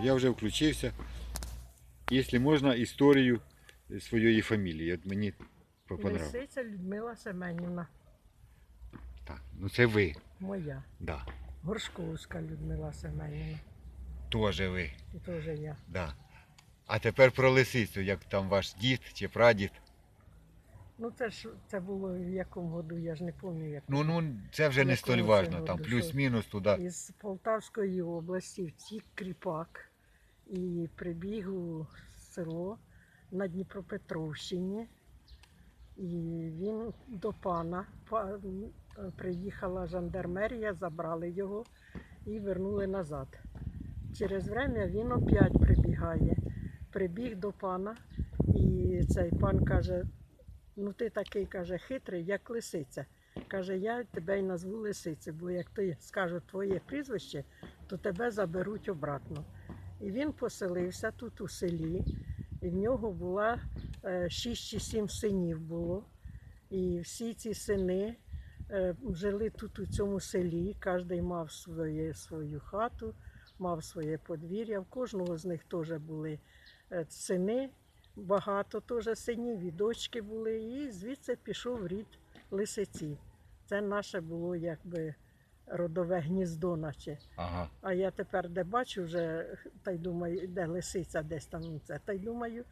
Я вже включився. Якщо можна, історію своєї фамілії. От мені понравилось. Лисиця Людмила Семенівна, Так, ну це ви. моя. Да. Горшковська Людмила Семенівна. Тоже ви. І теж я. Да. А тепер про лисицю, як там ваш дід чи прадід. Ну це ж це було в якому году, я ж не пам'ятаю, як. Ну, ну це вже не столь важно. Там плюс-мінус туди. Із Полтавської області втік кріпак і прибіг у село на Дніпропетровщині. І він до пана приїхала жандармерія, забрали його і вернули назад. Через время він опять прибігає. Прибіг до пана, і цей пан каже: ну ти такий каже, хитрий, як лисиця. Каже, я тебе й назву лисиця, бо як ти скажу твоє прізвище, то тебе заберуть обратно. І він поселився тут у селі, і в нього була е, шість чи сім синів було. І всі ці сини е, жили тут у цьому селі, кожен мав своє, свою хату, мав своє подвір'я. В кожного з них теж були е, сини, багато теж синів, і дочки були. І звідси пішов рід лисиці. Це наше було якби родове гніздо, наче. Ага. А я тепер де бачу вже, та й думаю, де лисиця десь там це. Та й думаю,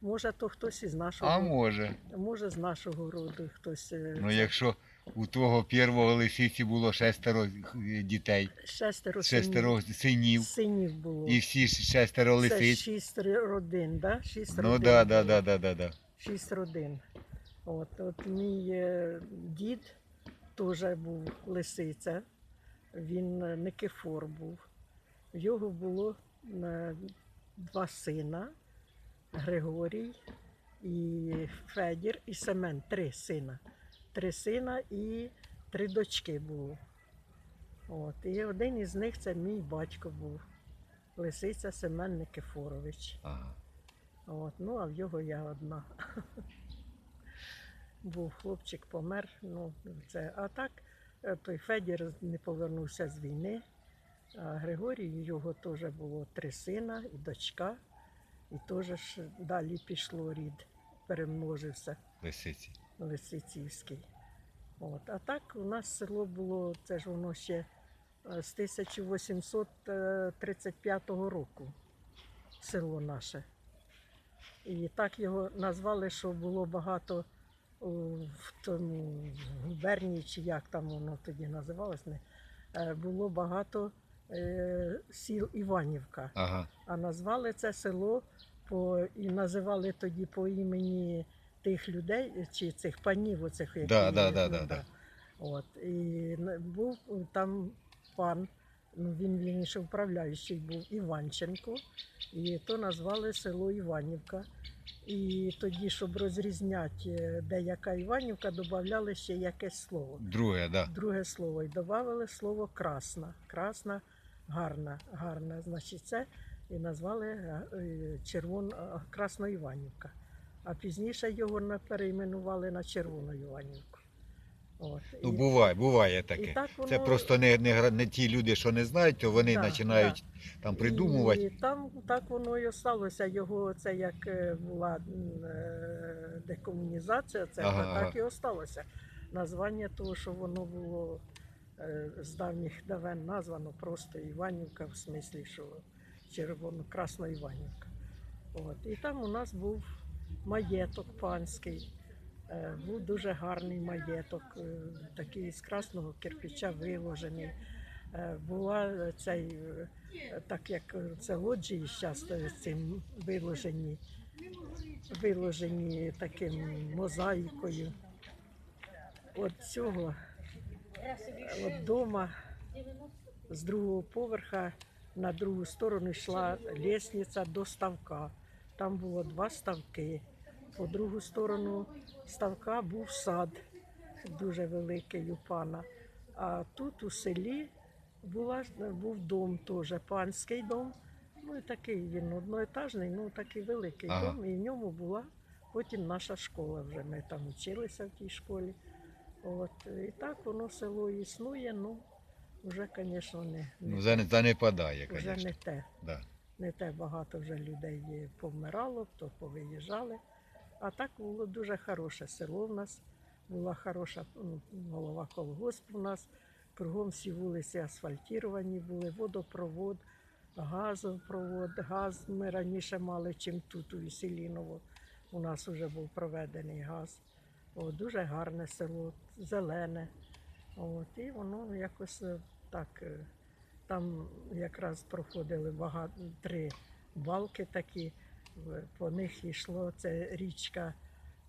може то хтось із нашого, А може. може з нашого роду хтось. е, Ну якщо у того першого лисиці було шестеро е, дітей, шестеро, шестеро синів, синів, синів було. і всі шестеро Це шість родин, да? Шість Ну родин. да, да, да, да, да, да. Шість родин. От, от мій е, дід теж був лисиця, він е, Никифор був. В його було два сина Григорій і Федір і Семен. Три сина. Три сина і три дочки було. От. І один із них це мій батько був. Лисиця Семен Никифорович. Ага. От, ну, а в його я одна. Був хлопчик, помер. Ну, це. А так, е, той Федір не повернувся з війни. А Григорій, його теж було три сина і дочка. І теж далі пішло рід, перемножився Лисиці. Лисицівський. От. А так у нас село було, це ж воно ще е, з 1835 року, село наше. І так його назвали, що було багато в тому губернії, чи як там воно тоді називалось, не, е, було багато е, сіл Іванівка. Ага. А назвали це село по і називали тоді по імені тих людей чи цих панів, оцих які Да, да, є, да, ну, да, да. От і був там пан. Ну, він вірніше управляючий був Іванченко, і то назвали село Іванівка. І тоді, щоб розрізняти, е, де яка Іванівка, додавали ще якесь слово Друге, да. друге слово і додали слово красна. Красна, гарна, гарна. Значить, це і назвали е, е, червон, Красна Іванівка. А пізніше його перейменували на Червону Іванівку. От. Ну і- буває, буває таке. так воно, Це просто не, не, не ті люди, що не знають, то вони Да, починають там придумувати. І там так воно і осталося. Його це як е, була е, декомунізація, це Ага, так і осталося. Названня того, що воно було е, з давніх давен названо просто Іванівка, в смислі, що червоно красна Іванівка. От. І там у нас був маєток панський. Е, Був дуже гарний маєток, е, такий з красного кирпича виложений. Е, Була цей, так як це лоджії зараз цим виложені, виложені таким мозаїкою. От цього, от дома з другого поверха на другу сторону йшла лісниця до ставка. Там було два ставки. По другу сторону ставка був сад дуже великий у пана. А тут у селі була, був дом теж, панський дом. Ну і такий він одноетажний, ну такий великий Ага. дом. І в ньому була потім наша школа вже. Ми там вчилися в тій школі. От, і так воно село існує, ну вже, звісно, не, не, Ну, зане- занепадає, вже звісно. не те. Да. Не те багато вже людей повмирало, то повиїжджали. А так було дуже хороше село в нас, була хороша голова колгоспу у нас. Кругом всі вулиці асфальтіровані були, водопровод, газопровод. Газ ми раніше мали, чим тут у Веселіново. У нас вже був проведений газ. О, дуже гарне село, зелене. От, і воно якось е, так. Е, Там якраз проходили багато три балки такі, по них йшло це річка.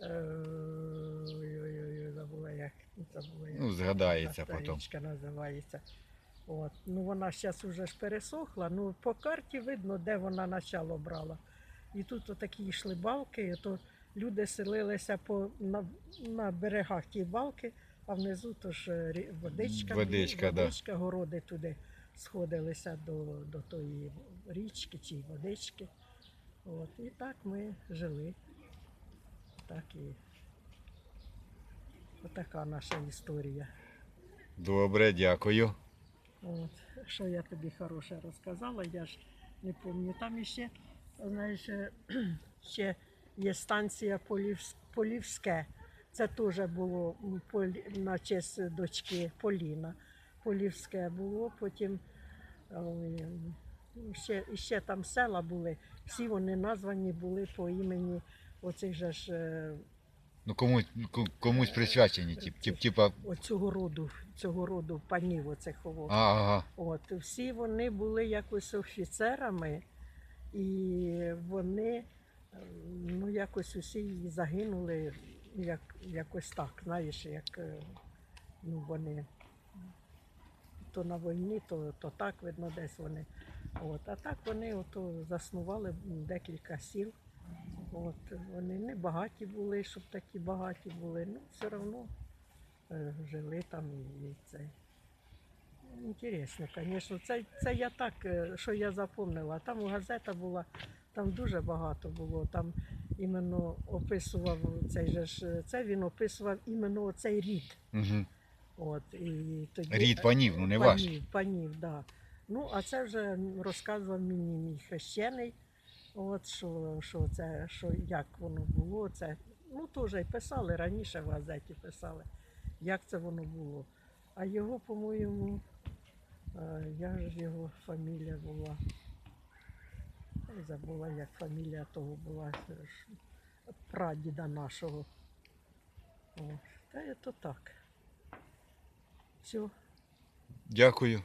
е, Ой-ой-ой, забула як. Забула, як Ну, згадається та потім. річка називається. От. Ну, вона зараз вже ж пересохла. Ну, по карті видно, де вона начало брала. І тут отакі йшли балки, і то люди селилися по, на, на берегах ті балки, а внизу то ж е, рі- водичка, Водичка, да. городи туди сходилися до, до тої річки чи водички. От. І так ми жили. Так і отака наша історія. Добре, дякую. От, що я тобі хороше розказала, я ж не пам'ятаю. Там іще, знаєш, е, ще є станція Полівське. Це теж було м, на честь дочки Поліна. Полівське було, потім ой, ще, ще там села були, всі вони названі були по імені оцих же ж е, Ну комусь, комусь присвячені, тип, тип, типа. оцього роду, цього роду панів оцих ово. Ага. От, всі вони були якось офіцерами, і вони ну, якось усі загинули як, якось так, знаєш, як е, ну, вони то на війні, то, то так, видно, десь вони. От, а так вони ото заснували декілька сіл. От, вони не багаті були, щоб такі багаті були, ну все одно е, жили там і, і це. Інтересно, звісно. Це, це я так, е, що я запомнила. Там газета була, там дуже багато було. Там іменно описував цей же ж, е, це він описував іменно цей рід. Угу. От, і тоді, Рід панів, ну не ваш. Панів, панів, да. Ну, а це вже розказував мені мій хрещений. От що, що це, що як воно було. Це, ну, теж і писали раніше в газеті писали, як це воно було. А його, по-моєму, е, як ж його фамілія була. Я забула, як фамілія того була е, прадіда нашого. О, та це так. Все. Дякую.